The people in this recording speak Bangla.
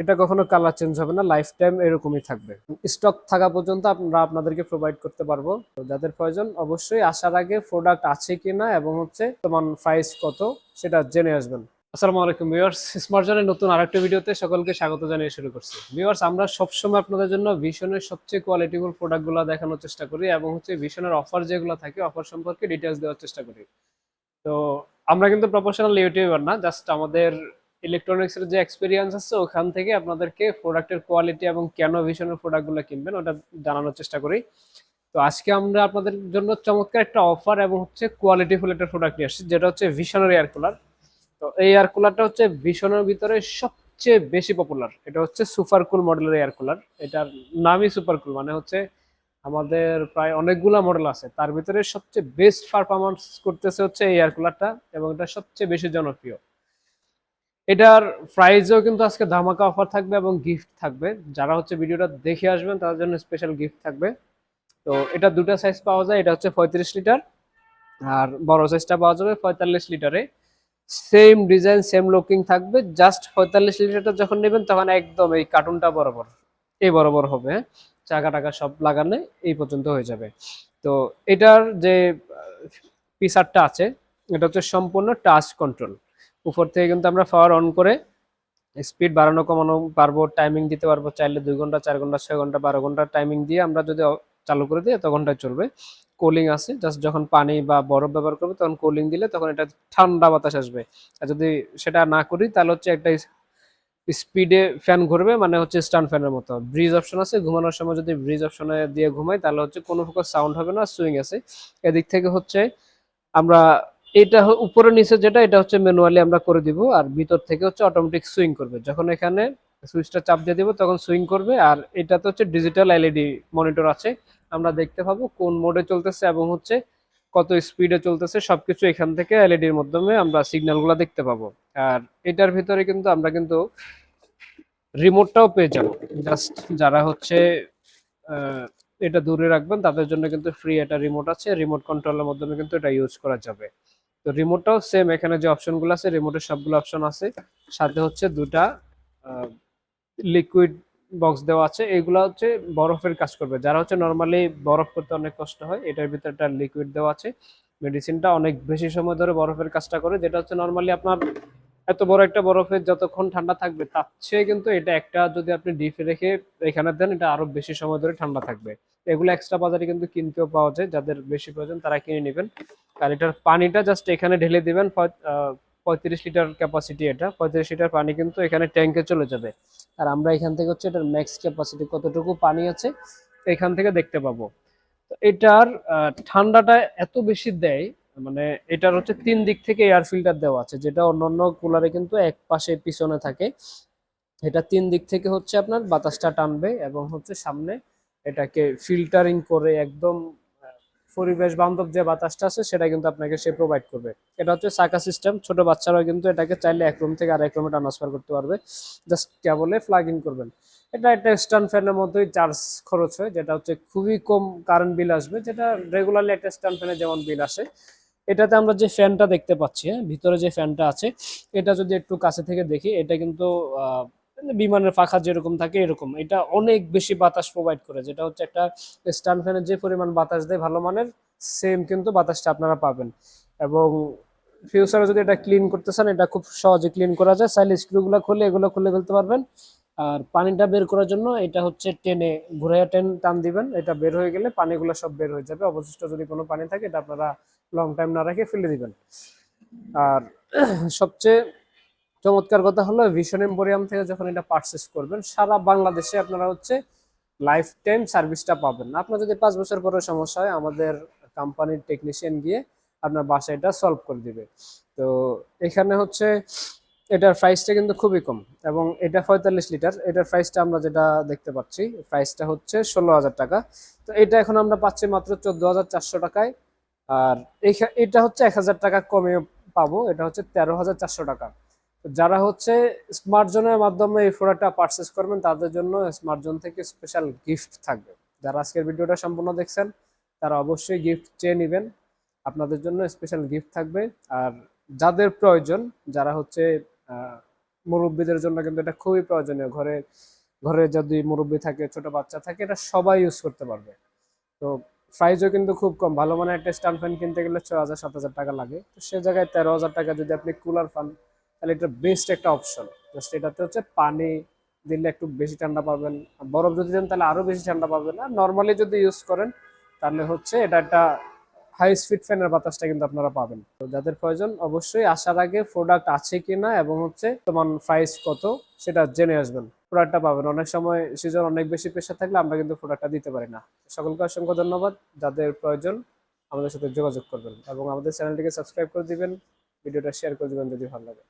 এটা কখনো কালার চেঞ্জ হবে না লাইফ টাইম এরকমই থাকবে। স্টক থাকা পর্যন্ত আমরা আপনাদেরকে প্রোভাইড করতে পারব। তো যাদের প্রয়োজন অবশ্যই আসার আগে প্রোডাক্ট আছে কিনা এবং হচ্ছে তোমার প্রাইস কত, সেটা জেনে আসবেন। আসসালামু আলাইকুম ভিউয়ার্স স্মার্টজনের নতুন আরেকটা ভিডিওতে সকলকে স্বাগত জানিয়ে শুরু করছি। ভিউয়ার্স আমরা সবসময় আপনাদের জন্য ভিশনের সবচেয়ে কোয়ালিটিফুল প্রোডাক্টগুলো দেখানোর চেষ্টা করি এবং হচ্ছে ভিশনের অফার যেগুলো থাকে অফার সম্পর্কে ডিটেলস দেওয়ার চেষ্টা করি। তো আমরা কিন্তু প্রফেশনাল ইউটিউবার না জাস্ট আমাদের ইলেকট্রনিক্সের যে এক্সপিরিয়েন্স আছে, ওখান থেকে আপনাদেরকে প্রোডাক্টের কোয়ালিটি এবং কেন ভিশনের প্রোডাক্টগুলো কিনবেন, ওটা জানানোর চেষ্টা করি। তো আজকে আমরা আপনাদের জন্য চমৎকার একটা অফার এবং হচ্ছে কোয়ালিটি ফুল একটা প্রোডাক্ট নিয়ে আসছি, যেটা হচ্ছে ভিশনের এয়ার কুলার তো এই এয়ার কুলারটা হচ্ছে ভিশনের ভিতরে সবচেয়ে বেশি পপুলার এটা হচ্ছে সুপার কুল মডেলের এয়ার কুলার এটার নামই সুপার কুল মানে হচ্ছে আমাদের প্রায় অনেকগুলা মডেল আছে। তার ভিতরে সবচেয়ে বেস্ট পারফরমেন্স করতেছে হচ্ছে এই এয়ার কুলারটা এবং এটা সবচেয়ে বেশি জনপ্রিয়। এটার প্রাইসও কিন্তু আজকে ধামাকা অফার থাকবে এবং গিফট থাকবে। যারা হচ্ছে ভিডিওটা দেখে আসবেন, তাদের জন্য স্পেশাল গিফট থাকবে। তো এটা দুটো সাইজ পাওয়া যায়, এটা হচ্ছে পঁয়ত্রিশ লিটার আর বড় সাইজটা পাওয়া যাবে পঁয়তাল্লিশ লিটারে সেম ডিজাইন সেম লুকিং থাকবে জাস্ট পঁয়তাল্লিশ লিটারটা যখন নেবেন, তখন একদম এই কার্টুনটা বরাবর, এই বরাবর হবে। হ্যাঁ চাকা টাকা সব লাগানো এই পর্যন্ত হয়ে যাবে। তো এটার যে পিসারটা আছে, এটা হচ্ছে সম্পূর্ণ টাচ কন্ট্রোল উপর থেকে কিন্তু আমরা পাওয়ার অন করে স্পিড বাড়ানো, কমানো পারব টাইমিং দিতে পারব চাইলে দুই ঘণ্টা, চার ঘণ্টা, ছয় ঘণ্টা, বারো ঘণ্টা টাইমিং দিয়ে আমরা যদি চালু করে দিই এত ঘন্টায় চলবে। কুলিং আছে জাস্ট যখন পানি বা বরফ ব্যবহার করবে তখন কুলিং দিলে তখন এটা ঠান্ডা বাতাস আসবে। আর যদি সেটা না করি তাহলে হচ্ছে একটা স্পিডে ফ্যান ঘুরবে মানে হচ্ছে স্ট্যান্ড ফ্যানের মতো। ব্রিজ অপশন আছে, ঘুমানোর সময় যদি ব্রিজ অপশনে দিয়ে ঘুমাই তাহলে হচ্ছে কোনো প্রকার সাউন্ড হবে না সুইং আছে। এদিক থেকে হচ্ছে আমরা এটা উপরে নিচে যেটা, এটা হচ্ছে ম্যানুয়ালি আমরা করে দিব, আর ভিতর থেকে হচ্ছে অটোমেটিক সুইং করবে। যখন এখানে সুইচটা চাপ দিয়ে দিব, তখন সুইং করবে, আর এটাতে হচ্ছে ডিজিটাল এলইডি মনিটর আছে। আমরা দেখতে পাবো কোন মোডে চলতেছে এবং হচ্ছে কত স্পিডে চলতেছে, সবকিছু এখান থেকে এলইডির মাধ্যমে আমরা সিগন্যালগুলো দেখতে পাবো। আর এটার ভিতরে কিন্তু আমরা কিন্তু রিমোটটাও পেয়ে যাব। জাস্ট যারা হচ্ছে এটা দূরে রাখবেন, তাদের জন্য কিন্তু ফ্রি একটা রিমোট আছে। রিমোট কন্ট্রোলের মাধ্যমে কিন্তু এটা ইউজ করা যাবে। তো রিমোটটাও সেম এখানে যে অপশনগুলো আছে রিমোটের সবগুলো অপশন আছে। সাথে হচ্ছে দুটা লিকুইড বক্স দেওয়া আছে। এগুলো হচ্ছে বরফের কাজ করবে। যারা হচ্ছে নর্মালি বরফ করতে অনেক কষ্ট হয়, এটার ভিতরে একটা লিকুইড দেওয়া আছে। মেডিসিনটা অনেক বেশি সময় ধরে বরফের কাজটা করে, যেটা হচ্ছে নর্মালি আপনার এত বড় একটা বরফের যতক্ষণ ঠান্ডা থাকবে, তার চেয়ে কিন্তু এটা একটা যদি আপনি ডিপে রেখে এখানে দেন, এটা আরও বেশি সময় ধরে ঠান্ডা থাকবে। এগুলো এক্সট্রা বাজারে কিন্তু কিনতেও পাওয়া যায়। যাদের বেশি প্রয়োজন, তারা কিনে নেবেন। আর এটার পানিটা জাস্ট এখানে ঢেলে দিবেন পঁয়ত্রিশ লিটার ক্যাপাসিটি এটা। পঁয়ত্রিশ লিটার পানি কিন্তু এখানে ট্যাঙ্কে চলে যাবে। আর আমরা এখান থেকে হচ্ছে এটার ম্যাক্স ক্যাপাসিটি কতটুকু পানি আছে, এখান থেকে দেখতে পাবো। এটার ঠান্ডাটা এত বেশি দেয় মানে এটার হচ্ছে তিন দিক থেকে এয়ার ফিল্টার দেওয়া আছে, যেটা অন্যান্য কুলারে কিন্তু এক পাশে পিছনে থাকে। এটা তিন দিক থেকে হচ্ছে আপনার বাতাসটা টানবে এবং হচ্ছে সামনে এটাকে ফিল্টারিং করে একদম পরিবেশ বান্ধব যে বাতাসটা আছে, সেটা কিন্তু আপনাকে সে প্রোভাইড করবে। এটা হচ্ছে সাকা সিস্টেম ছোট বাচ্চারাও কিন্তু এটাকে চাইলে এক রুম থেকে আরেক রুমে ট্রান্সফার করতে পারবে। জাস্ট কেবলে প্লাগ ইন করবেন। এটা একটা স্ট্যান্ড ফ্যানের মতোই চার্জ খরচ হয়, যেটা হচ্ছে খুবই কম কারেন্ট বিল আসবে, যেটা রেগুলারলি একটা স্ট্যান্ড ফ্যানে যেমন বিল আসে। এটাতে আমরা যে ফ্যানটা দেখতে পাচ্ছি হ্যাঁ ভিতরে যে ফ্যানটা আছে, এটা যদি একটু কাছে থেকে দেখি, এটা কিন্তু বিমানের পাখা যেরকম থাকে এরকম। এটা অনেক বেশি বাতাস প্রোভাইড করে, যেটা হচ্ছে একটা স্ট্যান্ড ফ্যানের যে পরিমাণ বাতাস দেয় ভালো মানের সেম কিন্তু বাতাসটা আপনারা পাবেন। এবং ফিউচারে যদি এটা ক্লিন করতে চান, এটা খুব সহজে ক্লিন করা যায়। চাইলে স্ক্রুগুলো খুলে এগুলো খুলে ফেলতে পারবেন। আর পানিটা বের করার জন্য এটা হচ্ছে টেনে ঘুরাইয়া টেন টান দিবেন। এটা বের হয়ে গেলে পানিগুলো সব বের হয়ে যাবে। অবশিষ্ট যদি কোনো পানি থাকে, এটা আপনারা লং টাইম না রেখে ফেলে দিবেন। আর সবচেয়ে চমৎকার কথা হলো ভিশন এম্পোরিয়াম থেকে যখন এটা পারচেস করবেন, সারা বাংলাদেশে আপনারা হচ্ছে লাইফ টাইম সার্ভিসটা পাবেন। আপনার যদি পাঁচ বছর পরে সমস্যা হয়, আমাদের কোম্পানির টেকনিশিয়ান গিয়ে আপনার বাসায় এটা সলভ করে দিবে। তো এখানে হচ্ছে এটার প্রাইসটা কিন্তু খুবই কম এবং এটা পঁয়তাল্লিশ লিটার। এটার প্রাইসটা আমরা যেটা দেখতে পাচ্ছি প্রাইসটা হচ্ছে ষোলো হাজার টাকা। তো এটা এখন আমরা পাচ্ছি মাত্র চোদ্দ হাজার চারশো টাকায়। আর এটা হচ্ছে এক হাজার টাকা কমে পাবো, এটা হচ্ছে তেরো হাজার চারশো টাকা। যারা হচ্ছে স্মার্ট জোনের মাধ্যমে এই প্রোডাক্টটা পারচেস করবেন, তাদের জন্য স্মার্ট জোন থেকে স্পেশাল গিফট থাকবে। যারা আজকের ভিডিওটা সম্পূর্ণ দেখছেন, তারা অবশ্যই গিফট চেয়ে নেবেন। আপনাদের জন্য স্পেশাল গিফট থাকবে। আর যাদের প্রয়োজন, যারা হচ্ছে মুরব্বীদের জন্য কিন্তু এটা খুবই প্রয়োজনীয়। ঘরে ঘরে যদি মুরব্বী থাকে, ছোট বাচ্চা থাকে, এটা সবাই ইউজ করতে পারবে। তো প্রাইসও কিন্তু খুব কম। ভালো মানের একটা স্ট্যান্ড ফ্যান কিনতে গেলে ছয় হাজার, সাত হাজার টাকা লাগে। তো সে জায়গায় তেরো হাজার টাকা যদি আপনি কুলার পান তাহলে এটা বেস্ট একটা অপশন জাস্ট এটাতে হচ্ছে পানি দিলে একটু বেশি ঠান্ডা পাবেন। বরফ যদি দেন তাহলে আরও বেশি ঠান্ডা পাবেন। আর নর্মালি যদি ইউজ করেন, তাহলে হচ্ছে এটা একটা হাই স্পিড ফ্যানের বাতাসটা কিন্তু আপনারা পাবেন। তো যাদের প্রয়োজন অবশ্যই আসার আগে প্রোডাক্ট আছে কিনা এবং হচ্ছে তোমার প্রাইস কত, সেটা জেনে আসবেন। প্রোডাক্টটা পাবেন। অনেক সময় সিজন অনেক বেশি প্রেশার থাকলে আমরা কিন্তু প্রোডাক্টটা দিতে পারি না। সকলকে অসংখ্য ধন্যবাদ। যাদের প্রয়োজন আমাদের সাথে যোগাযোগ করবেন এবং আমাদের চ্যানেলটিকে সাবস্ক্রাইব করে দিবেন, ভিডিওটা শেয়ার করে দিবেন যদি ভালো লাগে।